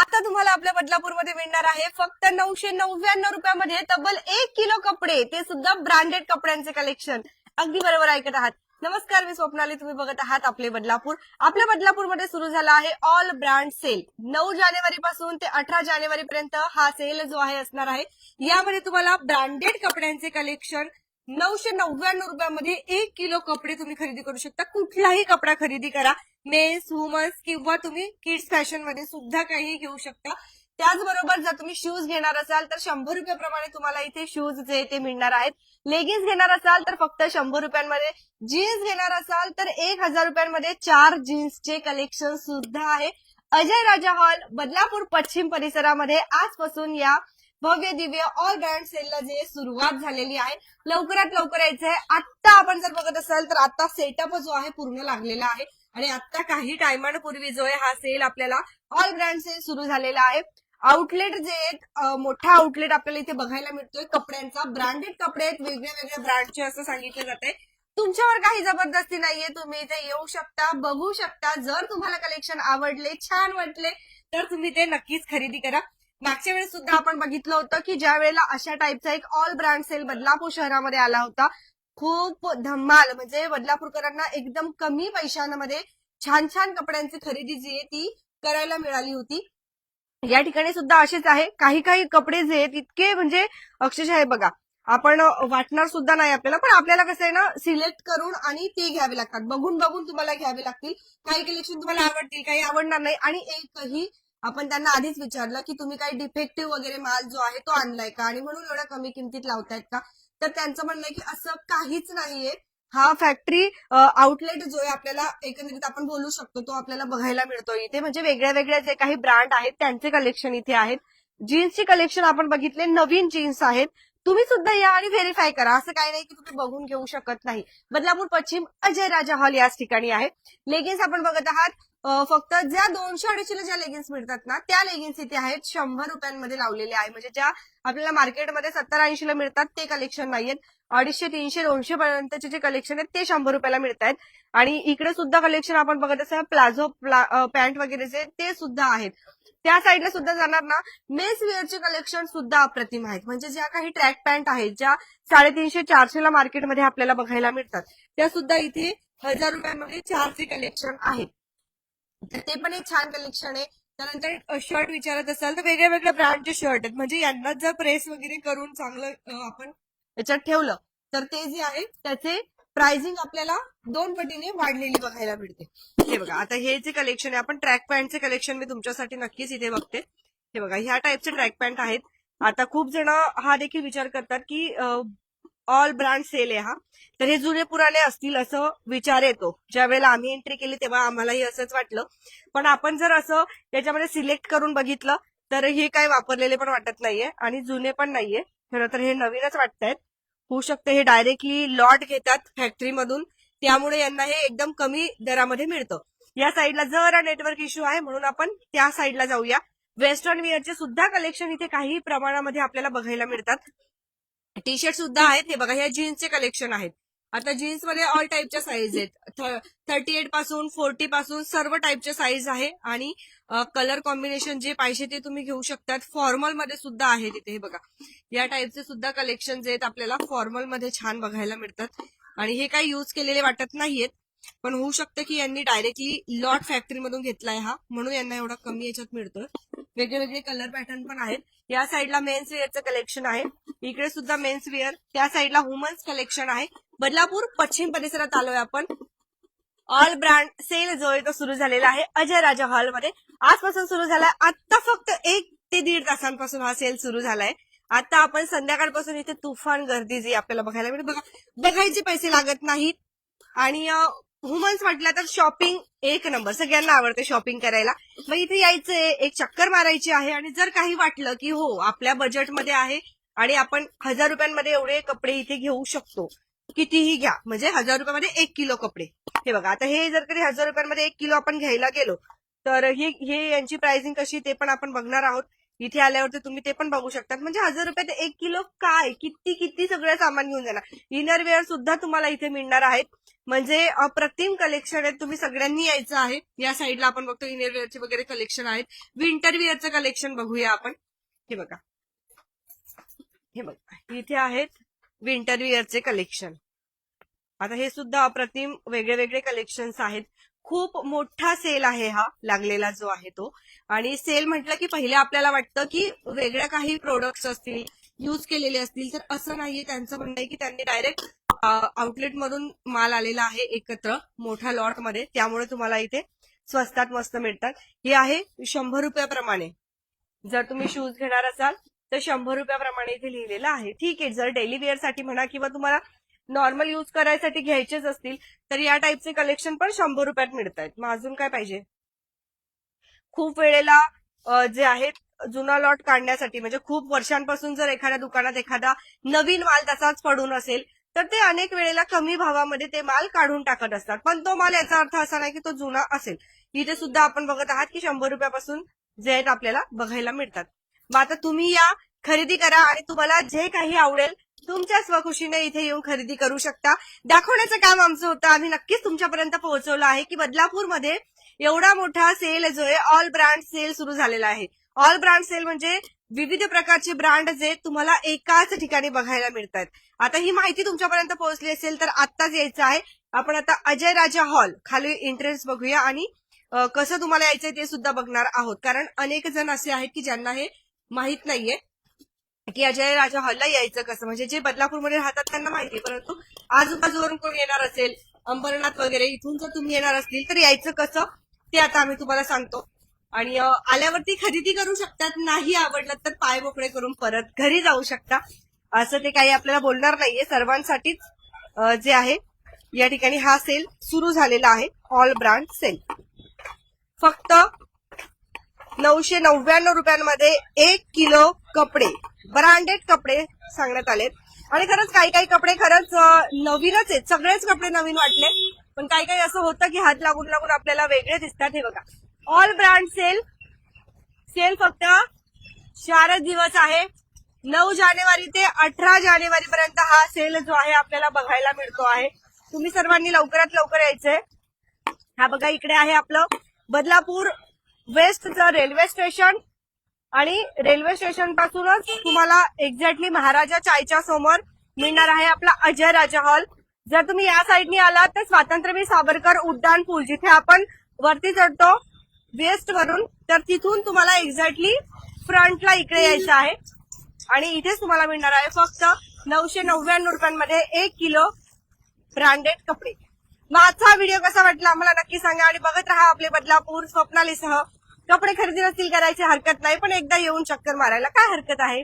आता तुम्हाला आपल्या बदलापूरमध्ये मिळणार आहे फक्त नऊशे नव्याण्णव रुपयामध्ये तब्बल एक किलो कपडे. ते सुद्धा ब्रँडेड कपड्यांचे कलेक्शन अगदी बरोबर ऐकत आहात. नमस्कार मी स्वप्नाली तुम्ही बघत आहात आपले बदलापूर. आपल्या बदलापूरमध्ये सुरू झाला आहे ऑल ब्रँड सेल नऊ जानेवारी पासून ते अठरा जानेवारी पर्यंत हा सेल जो आहे असणार आहे यामध्ये तुम्हाला ब्रँडेड कपड्यांचे कलेक्शन नऊशे नव्याण्णव रुपयामध्ये एक किलो कपडे तुम्ही खरेदी करू शकता. कुठलाही कपडा खरेदी करा. मेन्स वुमन्स किंवा तुम्ही किड्स फॅशनमध्ये सुद्धा काही घेऊ शकता. त्याचबरोबर जर तुम्ही शूज घेणार असाल तर शंभर रुपयाप्रमाणे तुम्हाला इथे शूज जे ते मिळणार आहेत. लेगिन्स घेणार असाल तर फक्त शंभर रुपयांमध्ये. जीन्स घेणार असाल तर एक हजार रुपयांमध्ये चार जीन्सचे कलेक्शन सुद्धा आहे. अजय राजा हॉल बदलापूर पश्चिम परिसरामध्ये आजपासून या भव्य दिव्य ऑल ब्रँड सेलला जे सुरुवात झालेली आहे. लवकरात लवकर यायचं आहे आत्ता आपण जर बघत असाल तर आता सेटअप जो आहे पूर्ण लागलेला आहे. आणि आता काही टायमांपूर्वी जो आहे हा सेल आपल्याला ऑल ब्रँड सेल सुरू झालेला आहे. आउटलेट जे आहेत मोठा आउटलेट आपल्याला इथे बघायला मिळतोय. कपड्यांचा ब्रँडेड कपडे आहेत वेगळ्या वेगळ्या ब्रँडचे असं सांगितलं जात आहे. तुमच्यावर काही जबरदस्ती नाहीये तुम्ही इथे येऊ शकता बघू शकता. जर तुम्हाला कलेक्शन आवडले छान वाटले तर तुम्ही ते नक्कीच खरेदी करा. मागच्या वेळेस सुद्धा आपण बघितलं होतं की ज्या वेळेला अशा टाईपचा एक ऑल ब्रँड सेल बदलापूर शहरामध्ये आला होता खूप धम्माल म्हणजे बदलापूरकरांना एकदम कमी पैशांमध्ये छान छान कपड्यांची खरेदी जी आहे ती करायला मिळाली होती. या ठिकाणी सुद्धा असेच आहे. काही काही कपडे जे आहेत इतके म्हणजे अक्षरशः आहे बघा आपण वाटणार सुद्धा नाही आपल्याला पण आपल्याला कसं आहे ना सिलेक्ट करून आणि ते घ्यावे लागतात. बघून बघून तुम्हाला घ्यावे लागतील. काही कलेक्शन तुम्हाला आवडतील काही आवडणार नाही. आणि एकही आपण त्यांना आधीच विचारलं की तुम्ही काही डिफेक्टिव्ह वगैरे माल जो आहे तो आणलाय का? आणि म्हणून एवढ्या कमी किमतीत लावतायत का? तर त्यांचं म्हणणं आहे की असं काहीच नाहीये. हा फॅक्टरी आउटलेट जो आहे आपल्याला एकंदरीत आपण बोलू शकतो तो आपल्याला बघायला मिळतो. इथे म्हणजे वेगळ्या वेगळ्या जे काही ब्रँड आहेत त्यांचे कलेक्शन इथे आहेत. जीन्सचे कलेक्शन आपण बघितले नवीन जीन्स आहेत. तुम्ही सुद्धा या आणि व्हेरीफाय करा. असं काही नाही की तुम्ही बघून घेऊ शकत नाही. बदलापूर पश्चिम अजय राजा हॉल याच ठिकाणी आहे. लेगिन्स आपण बघत आहात. फक्त ज्या दोनशे अडीचशेला ज्या लेगिन्स मिळतात ना त्या लेगिन्स इथे आहेत. शंभर रुपयांमध्ये लावलेल्या आहे. म्हणजे ज्या आपल्याला मार्केटमध्ये सत्तर ऐंशीला मिळतात ते कलेक्शन नाहीयेत. अडीचशे तीनशे दोनशे पर्यंतचे जे कलेक्शन आहेत ते शंभर रुपयाला मिळत आहेत. आणि इकडे सुद्धा कलेक्शन आपण बघत असाल प्लाझो पॅन्ट वगैरे जे ते सुद्धा आहेत. त्या साईडला सुद्धा जाणार ना मेस वेअरचे कलेक्शन सुद्धा अप्रतिम आहेत. म्हणजे ज्या काही ट्रॅक पॅन्ट आहेत ज्या साडेतीनशे चारशेला मार्केटमध्ये आपल्याला बघायला मिळतात त्या सुद्धा इथे हजार रुपयांमध्ये चारचे कलेक्शन आहेत. तर ते पण एक छान कलेक्शन आहे. त्यानंतर शर्ट विचारत असाल तर वेगळ्या वेगळ्या ब्रँडचे शर्ट आहेत. म्हणजे यांना जर प्रेस वगैरे करून चांगलं आपण याच्यात ठेवलं तर ते जे आहे त्याचे प्राइसिंग आपल्याला दोन पटीने वाढलेली बघायला मिळते. हे बघा आता हे जे कलेक्शन आहे आपण ट्रॅक पॅन्टचे कलेक्शन मी तुमच्यासाठी नक्कीच इथे बघते. हे बघा ह्या टाईपचे ट्रॅक पॅन्ट आहेत. आता खूप जण हा देखील विचार करतात की ऑल ब्रँड सेल आहे हा. तर हे जुने पुराणे असतील असं विचार येतो. ज्या वेळेला आम्ही एंट्री केली तेव्हा आम्हालाही असंच वाटलं. पण आपण जर असं त्याच्यामध्ये सिलेक्ट करून बघितलं तर हे काय वापरलेले पण वाटत नाहीये आणि जुने पण नाहीये. खरं तर हे नवीनच वाटतायत होऊ शकते हे डायरेक्टली लॉट घेतात फॅक्टरीमधून त्यामुळे यांना हे एकदम कमी दरामध्ये मिळतं. या साईडला जरा नेटवर्क इश्यू आहे म्हणून आपण त्या साईडला जाऊया. वेस्टर्न वेअरचे सुद्धा कलेक्शन इथे काही प्रमाणामध्ये आपल्याला बघायला मिळतात. टी शर्ट सुद्धा आहेत. हे बघा ह्या जीन्सचे कलेक्शन आहेत. आता जीन्समध्ये ऑल टाईपच्या साईज आहेत. थर्टी एटपासून फोर्टी पासून सर्व टाईपच्या साईज आहे. आणि कलर कॉम्बिनेशन जे पाहिजे ते तुम्ही घेऊ शकतात. फॉर्मलमध्ये सुद्धा आहेत इथे हे बघा. या टाईपचे सुद्धा कलेक्शन जे आहेत. आपल्याला फॉर्मलमध्ये छान बघायला मिळतात. आणि हे काही युज केलेले वाटत नाहीयेत. पण होऊ शकतं की यांनी डायरेक्टली लॉट फॅक्टरी मधून घेतलाय हा. म्हणून यांना एवढा कमी याच्यात मिळतोय. वेगळे वेगळे कलर पॅटर्न पण आहेत. या साईडला मेन्स वेअरचं कलेक्शन आहे. इकडे सुद्धा मेन्स वेअर त्या साईडला वुमन्स कलेक्शन आहे. बदलापूर पश्चिम परिसरात आलोय आपण. ऑल ब्रँड सेल जो आहे तो सुरू झालेला आहे. अजय राजा हॉलमध्ये आजपासून सुरू झालाय आता फक्त एक ते दीड तासांपासून हा सेल सुरू झालाय. आता आपण संध्याकाळपासून इथे तुफान गर्दी जी आपल्याला बघायला मिळते बघा बघायचे पैसे लागत नाहीत. आणि वुमन्स म्हटलं तर शॉपिंग एक नंबर सगळ्यांना आवडते शॉपिंग करायला. मग इथे यायचंय एक चक्कर मारायची आहे आणि जर काही वाटलं की हो आपल्या बजेटमध्ये आहे आणि आपण हजार रुपयांमध्ये एवढे कपडे इथे घेऊ शकतो कितीही घ्या. म्हणजे हजार रुपयामध्ये एक किलो कपडे. हे बघा आता हे जर कधी हजार रुपयांमध्ये एक किलो आपण घ्यायला गेलो तर हे हे यांची प्राइसिंग कशी ते पण आपण बघणार आहोत. इथे आल्यावरती तुम्ही ते पण बघू शकतात. म्हणजे हजार रुपयात एक किलो काय? किती किती सगळं सामान घेऊन जाणार? इनरवेअर सुद्धा तुम्हाला इथे मिळणार आहेत. म्हणजे अप्रतिम कलेक्शन आहे तुम्ही सगळ्यांनी यायचं आहे. या साईडला आपण बघतो इनरवेअरचे वगैरे कलेक्शन आहेत. विंटरवेअरचं कलेक्शन बघूया आपण. हे बघा. हे बघा. इथे आहेत विंटरवेअरचे कलेक्शन आता हे सुद्धा अप्रतिम वेगळे वेगळे कलेक्शन्स आहेत. खूप मोठा सेल आहे हा लागलेला जो आहे तो. आणि सेल म्हटलं की पहिले आपल्याला वाटतं की वेगळ्या काही प्रोडक्ट्स असतील युज केलेले असतील तर असं नाहीये. त्यांचं म्हणणं आहे की त्यांनी डायरेक्ट आउटलेट मधून माल आलेला आहे एकत्र मोठ्या लॉटमध्ये त्यामुळे तुम्हाला इथे स्वस्तात मस्त मिळतात. हे आहे शंभर रुपयाप्रमाणे. जर तुम्ही शूज घेणार असाल तर शंभर रुपयाप्रमाणे इथे लिहिलेलं आहे. ठीक आहे जर डेली वेअरसाठी म्हणा किंवा तुम्हाला नॉर्मल यूज करायसाठी घ्यायचेच असतील तर या टाईपचे कलेक्शन पण शंभर रुपयात मिळत आहेत मग अजून काय पाहिजे? खूप वेळेला जे आहेत जुना लॉट काढण्यासाठी म्हणजे खूप वर्षांपासून जर एखाद्या दुकानात एखादा नवीन माल तसाच पडून असेल तर ते अनेक वेळेला कमी भावामध्ये ते माल काढून टाकत असतात. पण तो माल याचा अर्थ असा नाही की तो जुना असेल. इथे सुद्धा आपण बघत आहात की शंभर रुपयापासून जे आहेत आपल्याला बघायला मिळतात. मग आता तुम्ही या खरेदी करा आणि तुम्हाला जे काही आवडेल तुमच्या स्वखुशीने इथे येऊन खरेदी करू शकता. दाखवण्याचं काम आमचं होतं. आम्ही नक्कीच तुमच्यापर्यंत पोहोचवलं आहे की बदलापूरमध्ये एवढा मोठा सेल जो आहे ऑल ब्रँड सेल सुरू झालेला आहे. ऑल ब्रँड सेल म्हणजे विविध प्रकारचे ब्रँड जे तुम्हाला एकाच ठिकाणी बघायला मिळतात आता ही माहिती तुमच्यापर्यंत पोहोचली असेल तर आत्ताच यायचं आहे. आपण आता अजय राजा हॉल खाली इंटरेस्ट बघूया आणि कसं तुम्हाला यायचंय ते सुद्धा बघणार आहोत. कारण अनेक जण असे आहेत की ज्यांना हे माहीत नाहीये. की अजय राजा हॉलला यायचं कसं? म्हणजे जे बदलापूरमध्ये राहतात त्यांना माहिती परंतु आजूबाजूवरून कोण येणार असेल अंबरनाथ वगैरे इथून जर तुम्ही येणार असतील तर यायचं कसं? ते आता आम्ही तुम्हाला सांगतो. आणि आल्यावरती खरेदी करू शकतात नाही आवडलं तर पाय मोकळे करून परत घरी जाऊ शकता. असं ते काही आपल्याला बोलणार नाहीये. सर्वांसाठीच जे आहे या ठिकाणी हा सेल सुरू झालेला आहे. ऑल ब्रँड सेल फक्त नऊशे नव्याण्णव रुपयांमध्ये एक किलो कपडे ब्रँडेड कपडे सांगण्यात आलेत. आणि खरंच काही काही कपडे खरंच नवीनच आहेत. सगळेच कपडे नवीन वाटले. पण काही काही असं होतं की हात लागून लागून आपल्याला वेगळे दिसतात हे बघा. ऑल ब्रँड सेल सेल फक्त चारच दिवस आहे. नऊ जानेवारी ते अठरा जानेवारी पर्यंत हा सेल जो आहे आपल्याला बघायला मिळतो आहे. तुम्ही सर्वांनी लवकरात लवकर यायचंय. हा बघा इकडे आहे आपलं बदलापूर वेस्टचं रेल्वे स्टेशन आणि रेल्वे स्टेशन पासूनच तुम्हाला एक्झॅक्टली महाराजा चायच्या समोर मिळणार आहे आपला अजय राजा हॉल. जर तुम्ही या साईडनी आलात तर स्वातंत्र्यवीर सावरकर उड्डाण पूल जिथे आपण वरती चढतो वेस्ट वरून तर तिथून तुम्हाला एक्झॅक्टली फ्रंटला इकडे यायचं आहे. आणि इथेच तुम्हाला मिळणार आहे फक्त नऊशे नव्याण्णव रुपयांमध्ये एक किलो ब्रँडेड कपडे. मग आजचा व्हिडिओ कसा वाटला? आम्हाला नक्की सांगा आणि बघत राहा आपले बदलापूर स्वप्नालीसह. कपडे खरेदी नसतील करायची हरकत नाही पण एकदा येऊन चक्कर मारायला काय हरकत आहे?